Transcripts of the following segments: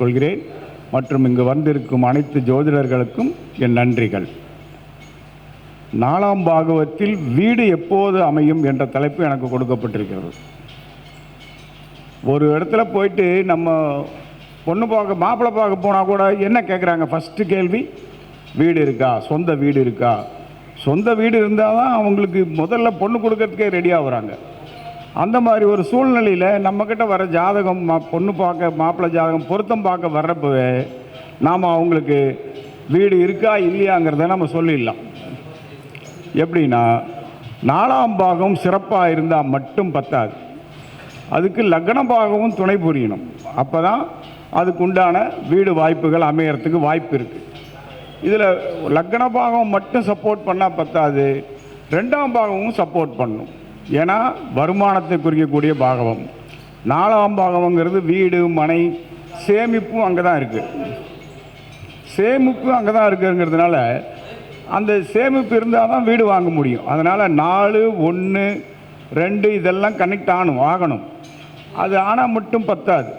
கொள்கிறேன். மற்றும் இங்கு வந்திருக்கும் அனைத்து ஜோதிடர்களுக்கும் என் நன்றிகள். நாலாம் பாகவத்தில் வீடு எப்போது அமையும் என்ற தலைப்பு எனக்கு கொடுக்கப்பட்டிருக்கிறது. ஒரு இடத்துல போயிட்டு நம்ம பொண்ணு பார்க்க மாப்பிள்ளை பார்க்க போனால் கூட என்ன கேட்குறாங்க ஃபஸ்ட்டு கேள்வி வீடு இருக்கா? சொந்த வீடு இருக்கா? சொந்த வீடு இருந்தால் தான் அவங்களுக்கு முதல்ல பொண்ணு கொடுக்கறதுக்கே ரெடி ஆகுறாங்க அந்த மாதிரி ஒரு சூழ்நிலையில் நம்மக்கிட்ட வர ஜாதகம் மா பொண்ணு பார்க்க மாப்பிள்ளை ஜாதகம் பொருத்தம் பார்க்க வர்றப்பவே நாம் அவங்களுக்கு வீடு இருக்கா இல்லையாங்கிறத நம்ம சொல்லிடலாம். எப்படின்னா நாலாம் பாகம் சிறப்பாக இருந்தால் மட்டும் பத்தாது. அதுக்கு லக்ன பாகமும் துணை புரியணும். அப்போ தான் அதுக்கு உண்டான வீடு வாய்ப்புகள் அமையறதுக்கு வாய்ப்பு இருக்குது இதில் லக்ன பாகம் மட்டும் சப்போர்ட் பண்ணால் பத்தாது ரெண்டாம் பாகமும் சப்போர்ட் பண்ணணும் ஏன்னா வருமானத்தை குறிக்கக்கூடிய பாகவம். நாலாம் பாகவங்கிறது வீடு மனை சேமிப்பும் அங்கே தான் இருக்குது சேமிப்பு அங்கே தான் இருக்குங்கிறதுனால அந்த சேமிப்பு இருந்தால் தான் வீடு வாங்க முடியும். அதனால் நாலு ஒன்று ரெண்டு இதெல்லாம் கனெக்ட் ஆகணும் ஆகணும். அது ஆனால் மட்டும் பத்தாது.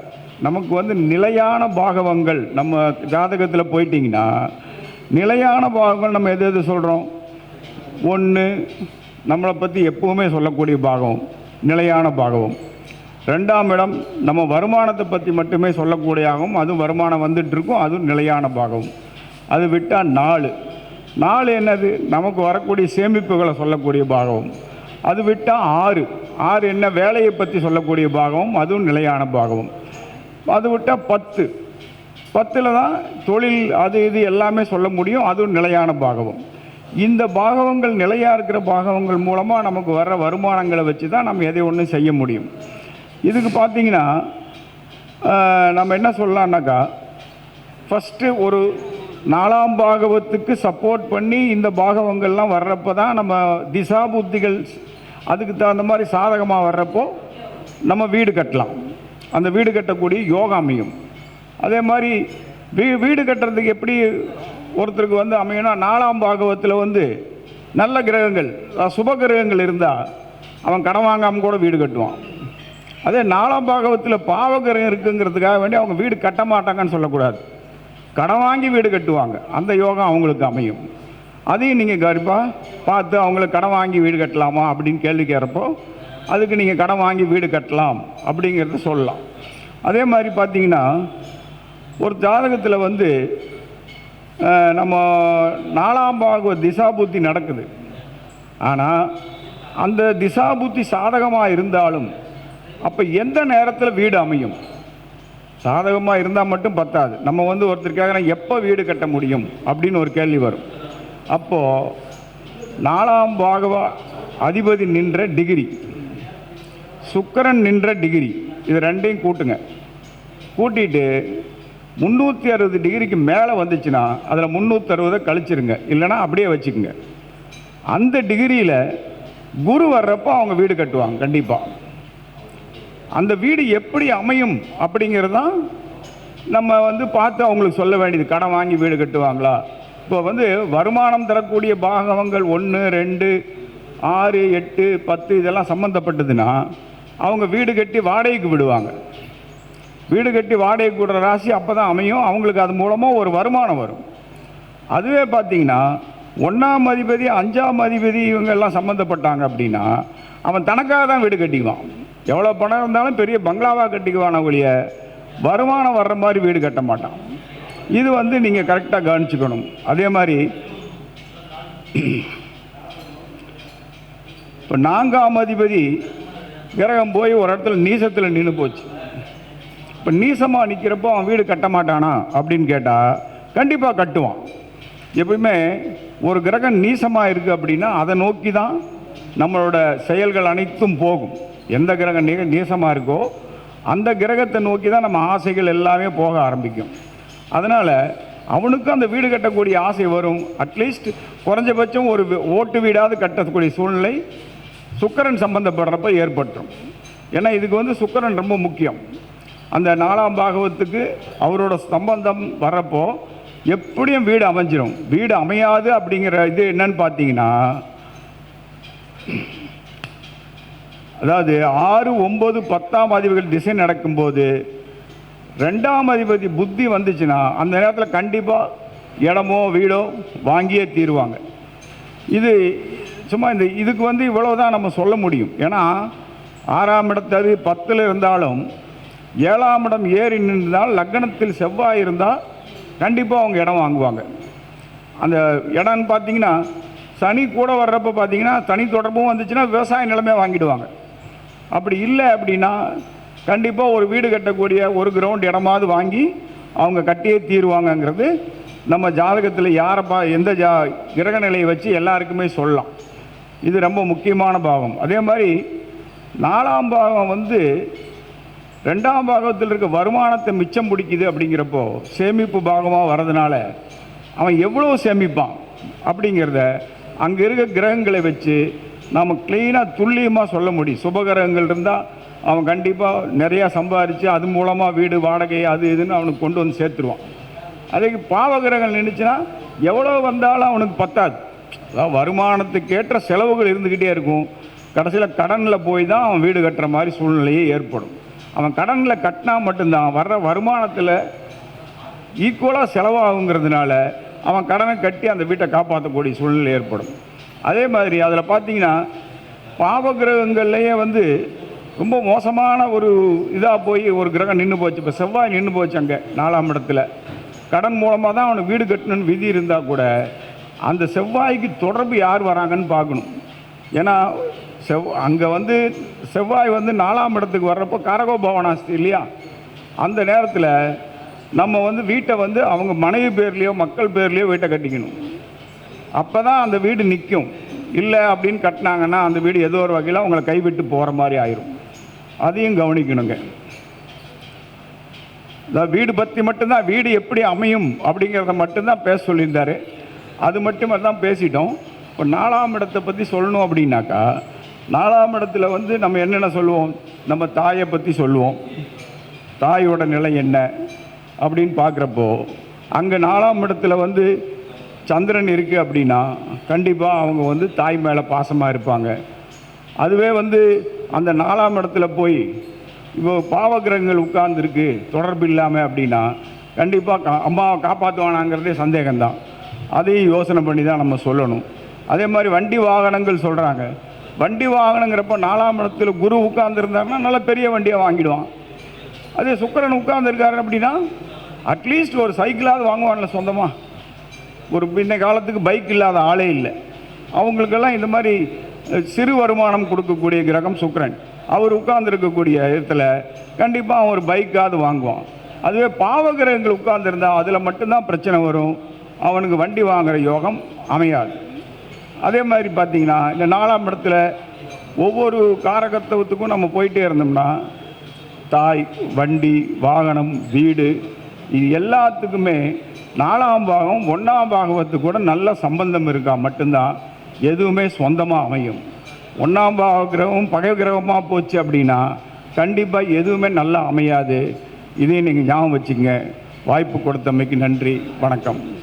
நமக்கு வந்து நிலையான பாகவங்கள் நம்ம ஜாதகத்தில் போயிட்டிங்கன்னா நிலையான பாகங்கள் நம்ம எது எது சொல்கிறோம் ஒன்று நம்மளை பற்றி எப்பவுமே சொல்லக்கூடிய பாகம் நிலையான பாகவம் ரெண்டாம் இடம் நம்ம வருமானத்தை பற்றி மட்டுமே சொல்லக்கூடியாகவும் அதுவும் வருமானம் வந்துட்டுருக்கும் அதுவும் நிலையான பாகம். அது விட்டால் நாலு. நாலு என்னது? நமக்கு வரக்கூடிய சேமிப்புகளை சொல்லக்கூடிய பாகம். அது விட்டால் ஆறு. ஆறு என்ன? வேலையை பற்றி சொல்லக்கூடிய பாகமும் அதுவும் நிலையான பாகம். அது விட்டால் பத்து. பத்தில் தான் தொழில் அது இது எல்லாமே சொல்ல முடியும் அதுவும் நிலையான பாகவம் இந்த பாகவங்கள் நிலையாக இருக்கிற பாகவங்கள் மூலமாக நமக்கு வர்ற வருமானங்களை வச்சு தான் நம்ம எதை ஒன்றும் செய்ய முடியும். இதுக்கு பார்த்தீங்கன்னா நம்ம என்ன சொல்லலான்னாக்கா ஃபஸ்ட்டு ஒரு நாலாம் பாகவத்துக்கு சப்போர்ட் பண்ணி இந்த பாகவங்கள்லாம் வர்றப்போ தான் நம்ம திசா புத்திகள் அதுக்கு தகுந்த மாதிரி சாதகமாக வர்றப்போ நம்ம வீடு கட்டலாம். அந்த வீடு கட்டக்கூடிய யோகா அமையும் அதே மாதிரி வீ வீடு கட்டுறதுக்கு எப்படி ஒருத்தருக்கு வந்து அமையும்னா நாலாம் பாகவத்தில் வந்து நல்ல கிரகங்கள் சுப கிரகங்கள் இருந்தால் அவன் கடன் வாங்காமல் கூட வீடு கட்டுவான். அதே நாலாம் பாகவத்தில் பாவகிரகம் இருக்குங்கிறதுக்காக வேண்டி அவங்க வீடு கட்ட மாட்டாங்கன்னு சொல்லக்கூடாது. கடன் வாங்கி வீடு கட்டுவாங்க. அந்த யோகம் அவங்களுக்கு அமையும். அதையும் நீங்கள் கருப்பாக பார்த்து அவங்களுக்கு கடன் வாங்கி வீடு கட்டலாமா அப்படின்னு கேள்வி கேட்குறப்போ அதுக்கு நீங்கள் கடன் வாங்கி வீடு கட்டலாம் அப்படிங்கிறத சொல்லலாம். அதே மாதிரி பார்த்தீங்கன்னா ஒரு ஜாதகத்தில் வந்து நம்ம நாலாம் பாக திசா புத்தி நடக்குது. ஆனால் அந்த திசா புத்தி சாதகமாக இருந்தாலும் அப்போ எந்த நேரத்தில் வீடு அமையும்? சாதகமாக இருந்தால் மட்டும் பத்தாது. நம்ம வந்து ஒருத்தருக்காக எப்போ வீடு கட்ட முடியும்? அப்படின்னு ஒரு கேள்வி வரும். அப்போது நாலாம் பாகவா அதிபதி நின்ற டிகிரி சுக்கரன் நின்ற டிகிரி இது ரெண்டையும் கூட்டுங்க. கூட்டிட்டு முந்நூற்றி அறுபது டிகிரிக்கு மேலே வந்துச்சுன்னா அதில் முந்நூற்றறுபதை கழிச்சிருங்க. இல்லைன்னா அப்படியே வச்சுக்கோங்க. அந்த டிகிரியில் குரு வர்றப்போ அவங்க வீடு கட்டுவாங்க கண்டிப்பாக அந்த வீடு எப்படி அமையும் அப்படிங்கிறது தான் நம்ம வந்து பார்த்து அவங்களுக்கு சொல்ல வேண்டியது. கடன் வாங்கி வீடு கட்டுவாங்களா? இப்போ வந்து வருமானம் தரக்கூடிய பாகவங்கள் ஒன்று ரெண்டு ஆறு எட்டு பத்து இதெல்லாம் சம்மந்தப்பட்டதுன்னா அவங்க வீடு கட்டி வாடகைக்கு விடுவாங்க. வீடு கட்டி வாடகைக்கு கூடுற ராசி அப்போ தான் அமையும். அவங்களுக்கு அது மூலமாக ஒரு வருமானம் வரும். அதுவே பார்த்தீங்கன்னா ஒன்றாம் அதிபதி அஞ்சாம் அதிபதி இவங்க எல்லாம் சம்மந்தப்பட்டாங்க அப்படின்னா அவன் தனக்காக தான் வீடு கட்டிக்குவான். எவ்வளோ பணம் இருந்தாலும் பெரிய பங்களாவாக கட்டிக்குவான ஒழிய வருமானம் வர்ற மாதிரி வீடு கட்ட மாட்டான். இது வந்து நீங்கள் கரெக்டாக கவனிச்சுக்கணும். அதே மாதிரி இப்போ நான்காம் அதிபதி கிரகம் போய் ஒரு இடத்துல நீசத்தில் நின்று போச்சு. இப்போ நீசமாக நிற்கிறப்போ அவன் வீடு கட்ட மாட்டானா அப்படின்னு கேட்டால் கண்டிப்பாக கட்டுவான். எப்பயுமே ஒரு கிரகம் நீசமாக இருக்குது அப்படின்னா அதை நோக்கி தான் நம்மளோட செயல்கள் அனைத்தும் போகும். எந்த கிரகம் நீ நீசமாக இருக்கோ அந்த கிரகத்தை நோக்கி தான் நம்ம ஆசைகள் எல்லாமே போக ஆரம்பிக்கும். அதனால் அவனுக்கும் அந்த வீடு கட்டக்கூடிய ஆசை வரும். அட்லீஸ்ட் குறைஞ்சபட்சம் ஒரு ஓட்டு வீடாவது கட்டக்கூடிய சூழ்நிலை சுக்கரன் சம்பந்தப்படுறப்ப ஏற்பட்டுரும். ஏன்னா இதுக்கு வந்து சுக்கரன் ரொம்ப முக்கியம். அந்த நாலாம் பாகவத்துக்கு அவரோட சம்பந்தம் வரப்போ எப்படியும் வீடு அமைஞ்சிடும் வீடு அமையாது அப்படிங்கிற இது என்னன்னு பார்த்தீங்கன்னா அதாவது ஆறு ஒம்பது பத்தாம் அதிபதிகள் திசை நடக்கும்போது ரெண்டாம் அதிபதி புத்தி வந்துச்சுன்னா அந்த நேரத்தில் கண்டிப்பாக இடமோ வீடோ வாங்கியே தீருவாங்க. இது சும்மா இந்த இதுக்கு வந்து இவ்வளவுதான் நம்ம சொல்ல முடியும். ஏன்னா ஆறாம் இடத்தது பத்தில் இருந்தாலும் ஏழாம் இடம் ஏறி நின்றால் லக்னத்தில் செவ்வாய் இருந்தால் கண்டிப்பாக அவங்க இடம் வாங்குவாங்க. அந்த இடம்னு பார்த்தீங்கன்னா சனி கூட வர்றப்ப பார்த்தீங்கன்னா தனி தொடர்பும் வந்துச்சுன்னா விவசாய நிலமே வாங்கிடுவாங்க. அப்படி இல்லை அப்படின்னா கண்டிப்பாக ஒரு வீடு கட்டக்கூடிய ஒரு கிரவுண்ட் இடமாவது வாங்கி அவங்க கட்டியே தீருவாங்கங்கிறது நம்ம ஜாதகத்தில் யாரை பா எந்த ஜா கிரக நிலையை வச்சு எல்லாருக்குமே சொல்லலாம். இது ரொம்ப முக்கியமான பாகம் அதே மாதிரி நாலாம் பாகம் வந்து ரெண்டாம் பாகத்தில் இருக்க வருமானத்தை மிச்சம் பிடிக்குது அப்படிங்கிறப்போ சேமிப்பு பாகமாக வர்றதுனால அவன் எவ்வளோ சேமிப்பான் அப்படிங்கிறத அங்கே இருக்க கிரகங்களை வச்சு நாம் க்ளீனாக துல்லியமாக சொல்ல முடியும். சுபகிரகங்கள் இருந்தால் அவன் கண்டிப்பாக நிறையா சம்பாரித்து அது மூலமாக வீடு வாடகை அது இதுன்னு அவனுக்கு கொண்டு வந்து சேர்த்துருவான். அதே பாவகிரகங்கள் நின்றுச்சுன்னா எவ்வளோ வந்தாலும் அவனுக்கு பத்தாது. அதாவது வருமானத்துக்கேற்ற செலவுகள் இருந்துக்கிட்டே இருக்கும். கடைசியில் கடனில் போய் தான் அவன் வீடு கட்டுற மாதிரி சூழ்நிலையே ஏற்படும். அவன் கடனில் கட்டினா மட்டும்தான். வர்ற வருமானத்தில் ஈக்குவலாக செலவாகுங்கிறதுனால அவன் கடனை கட்டி அந்த வீட்டை காப்பாற்றக்கூடிய சூழ்நிலை ஏற்படும். அதே மாதிரி அதில் பார்த்தீங்கன்னா பாவகிரகங்கள்லேயே வந்து ரொம்ப மோசமான ஒரு இதாக போய் ஒரு கிரகம் நின்று போச்சு. இப்போ செவ்வாய் நின்று போச்சு அங்கே நாலாம் இடத்துல. கடன் மூலமாக தான் அவனுக்கு வீடு கட்டணும்னு விதி இருந்தால் கூட அந்த செவ்வாய்க்கு தொடர்பு யார் வராங்கன்னு பார்க்கணும். ஏன்னா செவ் அங்கே வந்து செவ்வாய் வந்து நாலாம் இடத்துக்கு வர்றப்போ காரகோ பவனாஸ்தி இல்லையா? அந்த நேரத்தில் நம்ம வந்து வீட்டை வந்து அவங்க மனைவி பேர்லேயோ மக்கள் பேர்லேயோ வீட்டை கட்டிக்கணும். அப்போ தான் அந்த வீடு நிற்கும் இல்லை அப்படின்னு கட்டினாங்கன்னா அந்த வீடு ஏதோ ஒரு வகையில் அவங்கள கைவிட்டு போகிற மாதிரி ஆயிரும். அதையும் கவனிக்கணுங்க. இந்த வீடு பற்றி மட்டும்தான் வீடு எப்படி அமையும் அப்படிங்கிறத மட்டும்தான் பேச சொல்லியிருந்தார். அது மட்டுமே தான் பேசிட்டோம். இப்போ நாலாம் இடத்தை பற்றி சொல்லணும் அப்படின்னாக்கா நாலாம் இடத்துல வந்து நம்ம என்னென்ன சொல்லுவோம்? நம்ம தாயை பற்றி சொல்லுவோம். தாயோட நிலை என்ன? அப்படின்னு பார்க்குறப்போ அங்கே நாலாம் இடத்துல வந்து சந்திரன் இருக்குது அப்படின்னா கண்டிப்பாக அவங்க வந்து தாய் மேலே பாசமாக இருப்பாங்க. அதுவே வந்து அந்த நாலாம் இடத்துல போய் இப்போ பாவகிரகங்கள் உட்கார்ந்துருக்கு தொடர்பு இல்லாமல் அப்படின்னா கண்டிப்பாக கா அம்மாவை காப்பாற்றுவானாங்கிறதே சந்தேகம்தான். அதையும் யோசனை பண்ணி தான் நம்ம சொல்லணும். அதே மாதிரி வண்டி வாகனங்கள் சொல்கிறாங்க வண்டி வாங்கணுங்கிறப்போ நாலாம் இடத்துல குரு உட்கார்ந்துருந்தாருன்னா நல்ல பெரிய வண்டியை வாங்கிடுவான். அதே சுக்கரன் உட்கார்ந்துருக்காரு அப்படின்னா அட்லீஸ்ட் ஒரு சைக்கிளாவது வாங்குவான்ல சொந்தமாக ஒரு பின்ன காலத்துக்கு பைக் இல்லாத ஆளே இல்லை. அவங்களுக்கெல்லாம் இந்த மாதிரி சிறு வருமானம் கொடுக்கக்கூடிய கிரகம் சுக்கரன். அவர் உட்கார்ந்துருக்கக்கூடிய இடத்துல கண்டிப்பாக அவன் ஒரு பைக்காவது வாங்குவான். அதுவே பாவகிரகங்கள் உட்கார்ந்துருந்தா அதில் மட்டும்தான் பிரச்சனை வரும். அவனுக்கு வண்டி வாங்குகிற யோகம் அமையாது. அதே மாதிரி பார்த்தீங்கன்னா இந்த நாலாம் இடத்துல ஒவ்வொரு காரகத்துவத்துக்கும் நம்ம போயிட்டே இருந்தோம்னா தாய் வண்டி வாகனம் வீடு இது எல்லாத்துக்குமே நாலாம் பாகம் ஒன்றாம் பாகவத்துக்கு கூட நல்ல சம்பந்தம் இருக்கா மட்டும்தான் எதுவுமே சொந்தமாக அமையும். ஒன்றாம் பாக கிரகம் பகை கிரகமாக போச்சு அப்படின்னா கண்டிப்பாக எதுவுமே நல்லா அமையாது. இதையும் நீங்கள் ஞாபகம் வச்சுங்க வாய்ப்பு கொடுத்தமைக்கு நன்றி. வணக்கம்.